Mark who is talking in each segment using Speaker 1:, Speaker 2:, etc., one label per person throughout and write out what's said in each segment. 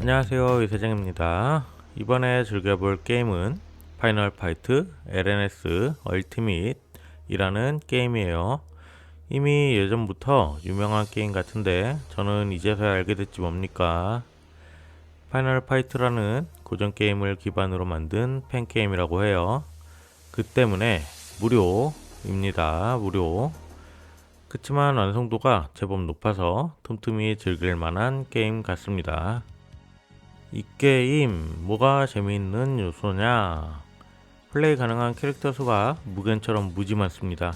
Speaker 1: 안녕하세요. 이세정입니다. 이번에 즐겨볼 게임은 파이널 파이트 LNS 얼티밋이라는 게임이에요. 이미 예전부터 유명한 게임 같은데 저는 이제서야 알게 됐지 뭡니까? 파이널 파이트라는 고전 게임을 기반으로 만든 팬게임이라고 해요. 그 때문에 무료입니다. 무료. 그치만 완성도가 제법 높아서 틈틈이 즐길 만한 게임 같습니다 이 게임 뭐가 재미있는 요소냐? 플레이 가능한 캐릭터 수가 무限처럼 무지 많습니다.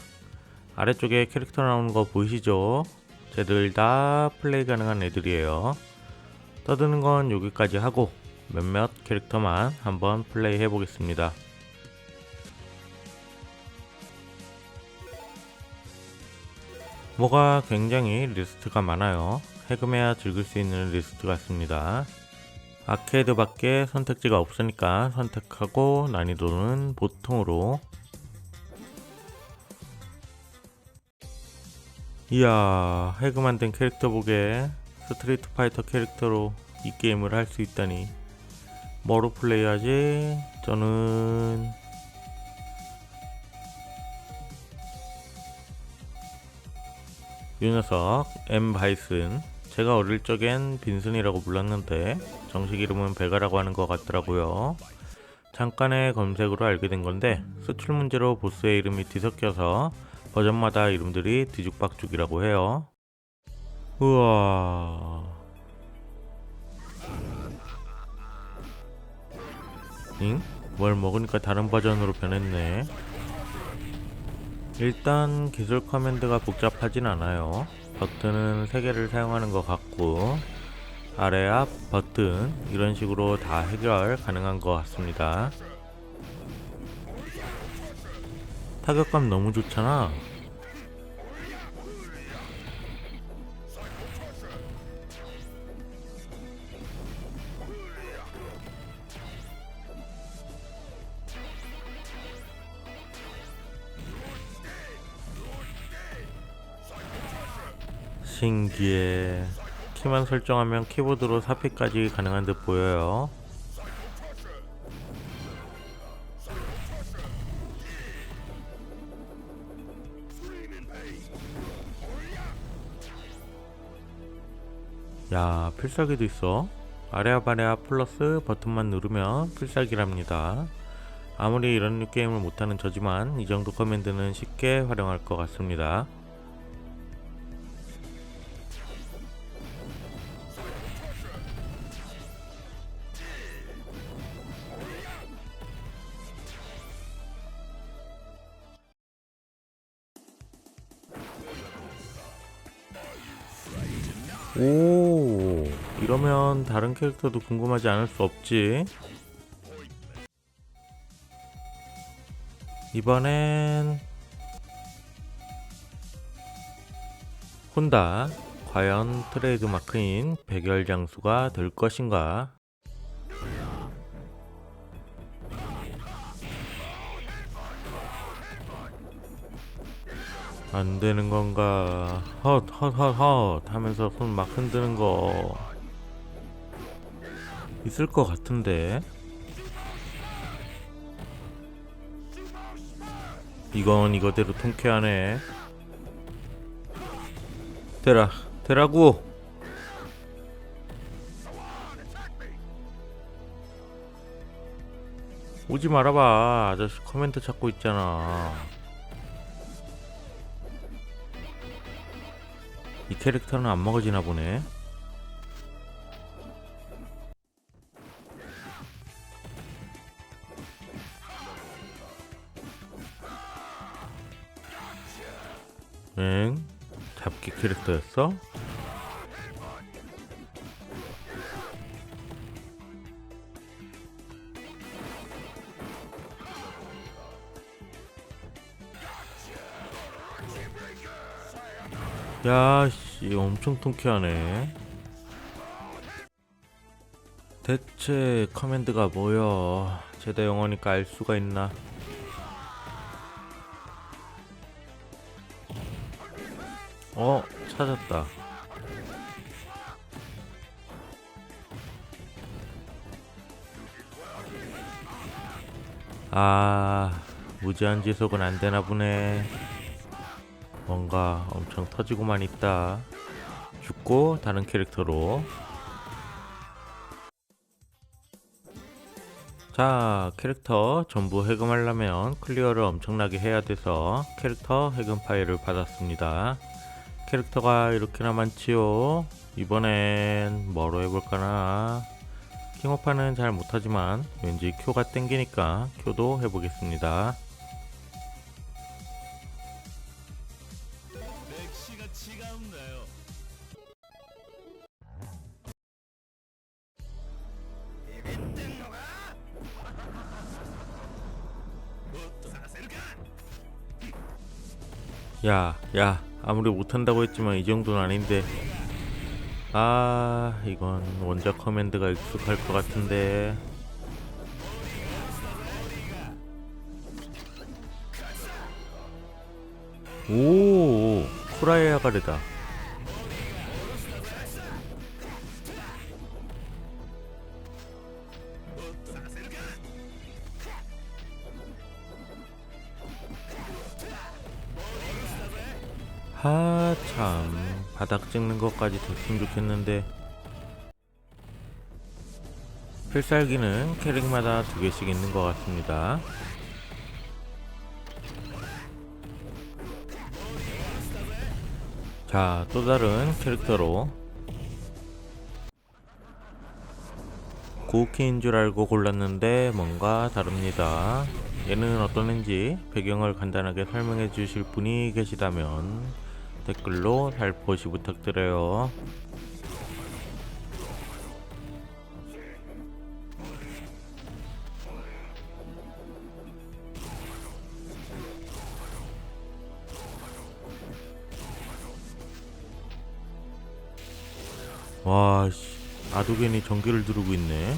Speaker 1: 아래쪽에 캐릭터 나오는 거 보이시죠? 쟤들 다 플레이 가능한 애들이에요. 떠드는 건 여기까지 하고 몇몇 캐릭터만 한번 플레이 해 보겠습니다. 뭐가 굉장히 리스트가 많아요. 해금해야 즐길 수 있는 리스트 같습니다. 아케이드밖에 선택지가 없으니까 선택하고 난이도는 보통으로. 이야 해그 만든 캐릭터 보게. 스트리트 파이터 캐릭터로 이 게임을 할 수 있다니. 뭐로 플레이하지? 저는 이 녀석 M 바이슨 제가 어릴 적엔 빈슨이라고 불렀는데 정식 이름은 베가라고 하는 것 같더라고요. 잠깐의 검색으로 알게 된 건데 수출 문제로 보스의 이름이 뒤섞여서 버전마다 이름들이 뒤죽박죽이라고 해요. 우와. 잉? 뭘 먹으니까 다른 버전으로 변했네. 일단 기술 커맨드가 복잡하진 않아요. 버튼은 3개를 사용하는 것 같고 아래 앞 버튼 이런 식으로 다 해결 가능한 것 같습니다. 타격감 너무 좋잖아. 신기해. 키만 설정하면 키보드로 사피까지 가능한 듯 보여요. 야, 필살기도 있어. 아래압 플러스 버튼만 누르면 필살기랍니다. 아무리 이런 류 게임을 못하는 저지만 이 정도 커맨드는 쉽게 활용할 것 같습니다. 오, 이러면 다른 캐릭터도 궁금하지 않을 수 없지. 이번엔 혼다 과연 트레이드 마크인 백열 장수가 될 것인가? 안 되는 건가? 헛, 헛, 헛, 헛 하면서 손 막 흔드는 거 있을 것 같은데. 이건 이거대로 통쾌하네. 되라, 되라고! 오지 말아봐. 아저씨 코멘트 찾고 있잖아. 이 캐릭터는 안 먹어지나 보네. 응? 잡기 캐릭터였어? 야씨 엄청 통쾌하네. 대체 커맨드가 뭐야 제대 영어니까 알 수가 있나? 어 찾았다. 아 무제한 지속은 안되나 보네. 뭔가 엄청 터지고만 있다. 죽고 다른 캐릭터로. 자 캐릭터 전부 해금하려면 클리어를 엄청나게 해야 돼서 캐릭터 해금 파일을 받았습니다. 캐릭터가 이렇게나 많지요? 이번엔 뭐로 해볼까나? 킹오파는 잘 못하지만 왠지 큐가 땡기니까 큐도 해보겠습니다 야, 야, 아무리 못한다고 했지만 이 정도는 아닌데. 아, 이건 원작 커맨드가 익숙할 것 같은데. 오, 쿠라이아 가르다. 하, 참. 바닥 찍는 것까지 됐으면 좋겠는데. 필살기는 캐릭마다 두 개씩 있는 것 같습니다. 자, 또 다른 캐릭터로. 고우키인 줄 알고 골랐는데 뭔가 다릅니다. 얘는 어떤 앤지 배경을 간단하게 설명해 주실 분이 계시다면 댓글로 살포시 부탁드려요. 와, 씨. 아도겐이 전기를 두르고 있네.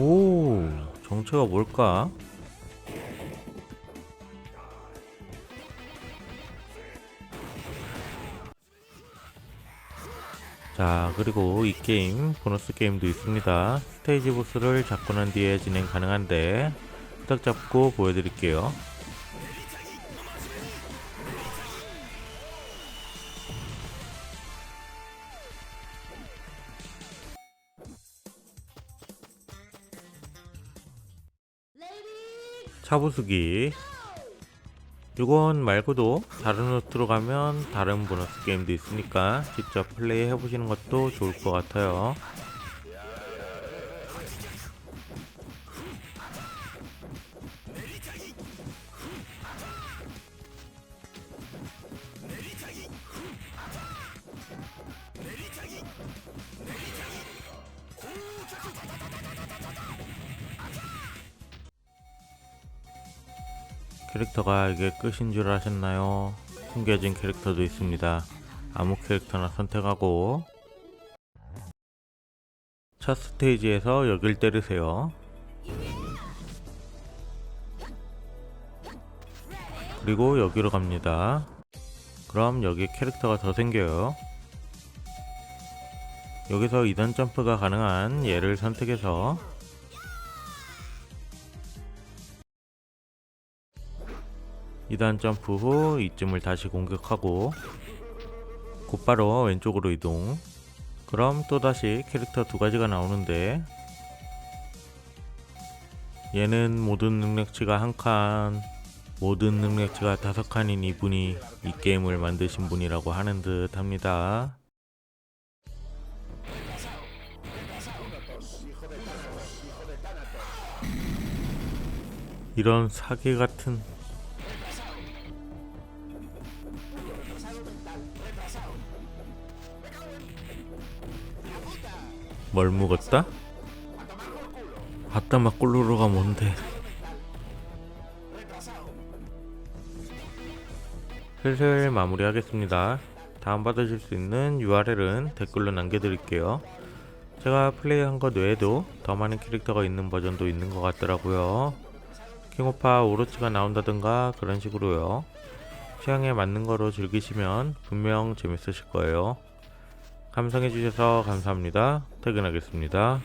Speaker 1: 오, 정체가 뭘까? 자, 그리고 이 게임 보너스 게임도 있습니다. 스테이지 보스를 잡고 난 뒤에 진행 가능한데 딱 잡고 보여드릴게요. 차부수기 이건 말고도 다른 루트로 가면 다른 보너스 게임도 있으니까 직접 플레이 해보시는 것도 좋을 것 같아요. 캐릭터가 이게 끝인 줄 아셨나요? 숨겨진 캐릭터도 있습니다. 아무 캐릭터나 선택하고 첫 스테이지에서 여길 때리세요. 그리고 여기로 갑니다. 그럼 여기 캐릭터가 더 생겨요. 여기서 2단 점프가 가능한 얘를 선택해서 이단 점프 후 이쯤을 다시 공격하고 곧바로 왼쪽으로 이동. 그럼 또다시 캐릭터 두 가지가 나오는데 얘는 모든 능력치가 한 칸 모든 능력치가 다섯 칸인 이분이 이 게임을 만드신 분이라고 하는 듯 합니다. 이런 사기 같은 뭘 묵었다? 아따마 꼴로로가 뭔데? 슬슬 마무리하겠습니다. 다운받으실 수 있는 URL은 댓글로 남겨드릴게요. 제가 플레이한 것 외에도 더 많은 캐릭터가 있는 버전도 있는 것 같더라고요. 킹오파 오로치가 나온다든가 그런 식으로요. 취향에 맞는 거로 즐기시면 분명 재밌으실 거예요. 감상해주셔서 감사합니다. 퇴근하겠습니다.